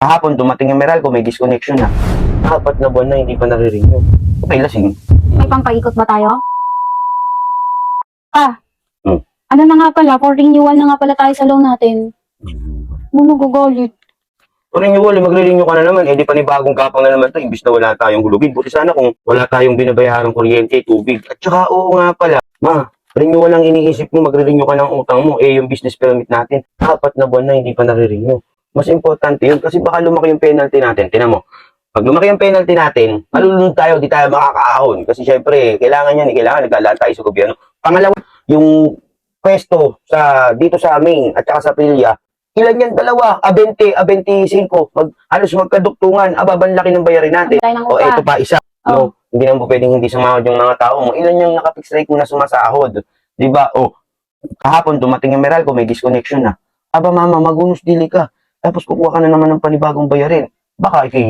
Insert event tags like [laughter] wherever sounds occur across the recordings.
Kahapon, dumating yung Meralco, may disconnection na. Apat na buwan na hindi pa nare-renew. Okay, lasing. May pampaikot ba tayo? Ah, Hmm. ano na nga pala, for renewal na nga pala tayo sa loan natin. Mumugugulit. Kung renewal, eh, magre-renew ka na naman. Eh, di pa ni bagong kapang na naman ito, imbis na wala tayong hulugin. Buti sana kung wala tayong binabayarang kuryente, tubig. At saka, oo nga pala, ma, renewal ang iniisip mo, magre-renew ka ng utang mo. Eh, yung business permit natin, apat na buwan na hindi pa nare-renew. Mas importante yun kasi baka lumaki yung penalty natin. Tinan mo, pag lumaki yung penalty natin, malulunod tayo, di tayo makakaahon. Kasi syempre, kailangan yan, eh, kailangan naglalaan tayo sa gobyerno. Pangalawa, yung pwesto sa dito sa main at saka sa pilya, ilan yan? Dalawa, a 20, a 25. Mag, halos magkaduktungan, ababan laki ng bayarin natin. O eto pa, isa. Oh. No, hindi naman po pwedeng hindi sumahod yung mga tao mo. Ilan yung nakapix rate mo na sumasahod? Di ba? O, kahapon dumating yung Meralco, may disconnection na. Aba mama, magunos dili ka. Tapos kukuha ka na naman ng panibagong bayarin. Baka ikay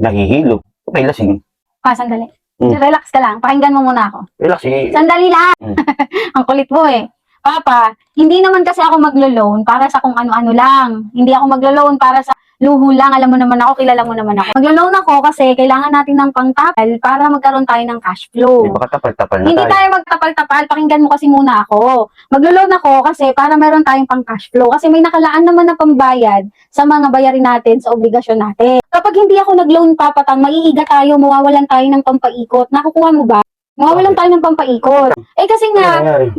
nahihilo. Okay, lasing. Ah, sandali. Hmm. Relax ka lang. Pakinggan mo muna ako. Relax eh. Sandali lang. Hmm. [laughs] Ang kulit mo eh. Papa, hindi naman kasi ako maglo-loan para sa kung ano-ano lang. Hindi ako maglo-loan para sa luho lang. Alam mo naman ako, kilala mo naman ako. Maglo-loan ako kasi kailangan natin ng pangtapal para magkaroon tayo ng cash flow. Di baka tapal-tapal na Hindi tayo. tayo magtapal-tapal, pakinggan mo kasi muna ako. Maglo-loan ako kasi para meron tayong pang cash flow. Kasi may nakalaan naman na pambayad sa mga bayarin natin, sa obligasyon natin. Kapag hindi ako nag-loan papatang, maiiga tayo, mawawalan tayo ng pampaikot. Nakukuha mo ba? Mawawalan tayo ng pampaikot. Eh kasi Ano nga, nangyari?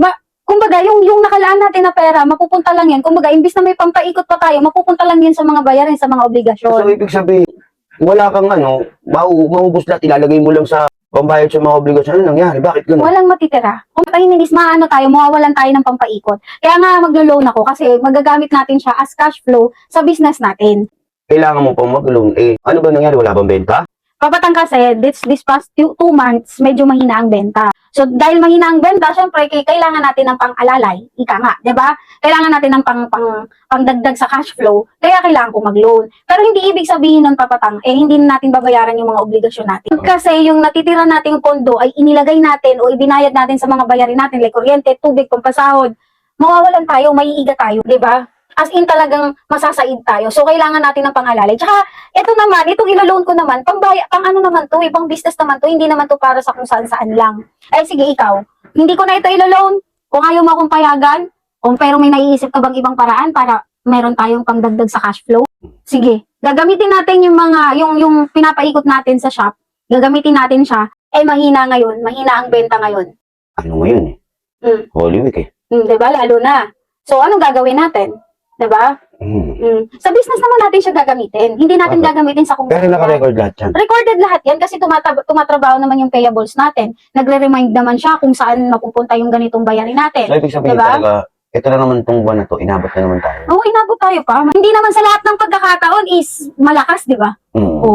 Kumbaga, yung, yung nakalaan natin na pera, mapupunta lang yan. Kumbaga, imbis na may pampaikot pa tayo, mapupunta lang yan sa mga bayarin, sa mga So, obligasyon. ibig sabihin, wala kang ano, mau maubos lahat, ilalagay mo lang sa pambayad sa mga obligasyon. Ano nangyari? Bakit ganun? Walang matitira. Kung tahinilis, maano tayo, mawawalan tayo ng pampaikot. Kaya nga maglo-loan ako kasi magagamit natin siya as cash flow sa business natin. Kailangan mo pang mag-loan. Eh, ano ba nangyari? Wala bang benta? Papatang kasi, this, this past two, two months, medyo mahina ang benta. So, dahil mahina ang benta, syempre, kailangan natin ng pang-alalay. Ika nga, ba? Kailangan natin ng pang, pang, pangdagdag sa cash flow. Kaya kailangan ko mag-loan. Pero hindi ibig sabihin nun, papatang, eh, hindi na natin babayaran yung mga obligasyon natin. Kasi yung natitira nating pondo ay inilagay natin o ibinayad natin sa mga bayarin natin, like kuryente, tubig, pampasahod. Mawawalan tayo, maiiga tayo, di ba? As in talagang masasaid tayo. So, kailangan natin ng pangalalay. Tsaka, ito naman, itong ilo-loan ko naman, pang, pang ano naman to, eh, pang business naman to, hindi naman to para sa kung saan-saan lang. Eh, sige, ikaw, hindi ko na ito ilo-loan. Kung ayaw mo akong payagan, kung pero may naiisip ka bang ibang paraan para meron tayong pangdagdag sa cash flow, sige, gagamitin natin yung mga, yung, yung pinapaikot natin sa shop, gagamitin natin siya, eh, mahina ngayon, mahina ang benta ngayon. Ano ngayon eh? Mm. Holy Week eh. Hmm, 'di ba? Lalo na. So, anong gagawin natin? 'Di ba? Hmm. Mm. Sa business naman natin siya gagamitin. Hindi natin Okay. gagamitin sa kung Pero naka-record lahat yan. Recorded lahat yan kasi tumatab- tumatrabaho naman yung payables natin. Nagre-remind naman siya kung saan mapupunta yung ganitong bayarin natin. So, ibig sabihin Diba? talaga, ito na naman itong buwan na to, inabot na naman tayo. Oo, inabot tayo pa. Hindi naman sa lahat ng pagkakataon is malakas, di ba? Hmm. Oo.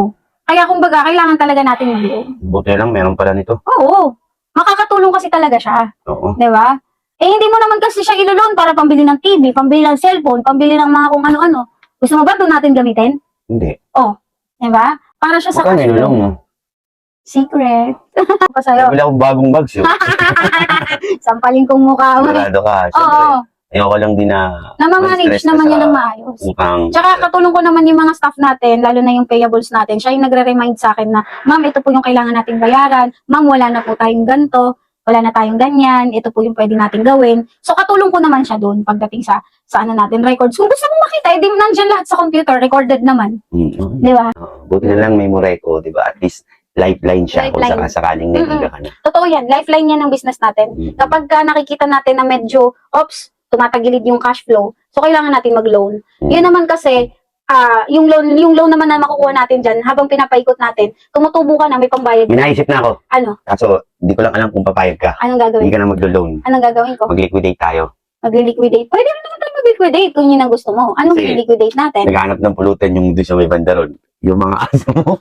Kaya kumbaga, kailangan talaga natin mag Buti lang, meron pala nito. Oo. Makakatulong kasi talaga siya. Oo. Di ba? Eh, hindi mo naman kasi siya ilulon para pambili ng TV, pambili ng cellphone, pambili ng mga kung ano-ano. Gusto mo ba doon natin gamitin? Hindi. Di ba? Para siya sa Magkano cash flow. nilulong mo? Secret. [laughs] pa sa'yo. Wala akong bagong bags yun. [laughs] Sampalin kong mukha mo. Sigurado ka. Oo. Siyempre, ayoko lang din na Namamanage ka naman sa yan ng maayos. utang. Tsaka katulong ko naman yung mga staff natin, lalo na yung payables natin. Siya yung nagre-remind sa akin na, ma'am, ito po yung kailangan nating bayaran. Ma'am, wala na po tayong ganto. Wala na tayong ganyan. Ito po yung pwede nating gawin. So, katulong ko naman siya doon pagdating sa, sa ano natin, records. Kung gusto mo makita, edi nandiyan lahat sa computer, recorded naman. Hmm. Di ba? Oo. Buti na lang may Moreco, di ba? At least, lifeline siya kung Lifeline. saka sakaling naiiga ka na. Totoo yan. Lifeline yan ng business natin. Hmm. Kapag ka nakikita natin na medyo, ops, tumatagilid yung cash flow, so kailangan natin mag-loan. Hmm. Yun naman kasi, ah yung loan, yung loan naman na makukuha natin dyan, habang pinapaikot natin, tumutubo ka na, may pambayad. May naisip na ako. Ano? Kaso, di ko lang alam kung papayag ka. Anong Hindi gagawin? ka na maglo-loan. Anong gagawin ko? Mag-liquidate tayo. Mag-liquidate. Pwede rin naman tayo mag-liquidate kung yun ang gusto mo. Anong Kasi- i-liquidate natin? Naghanap ng pulutan yung doon sa may bandaron. Yung mga [laughs] aso mo.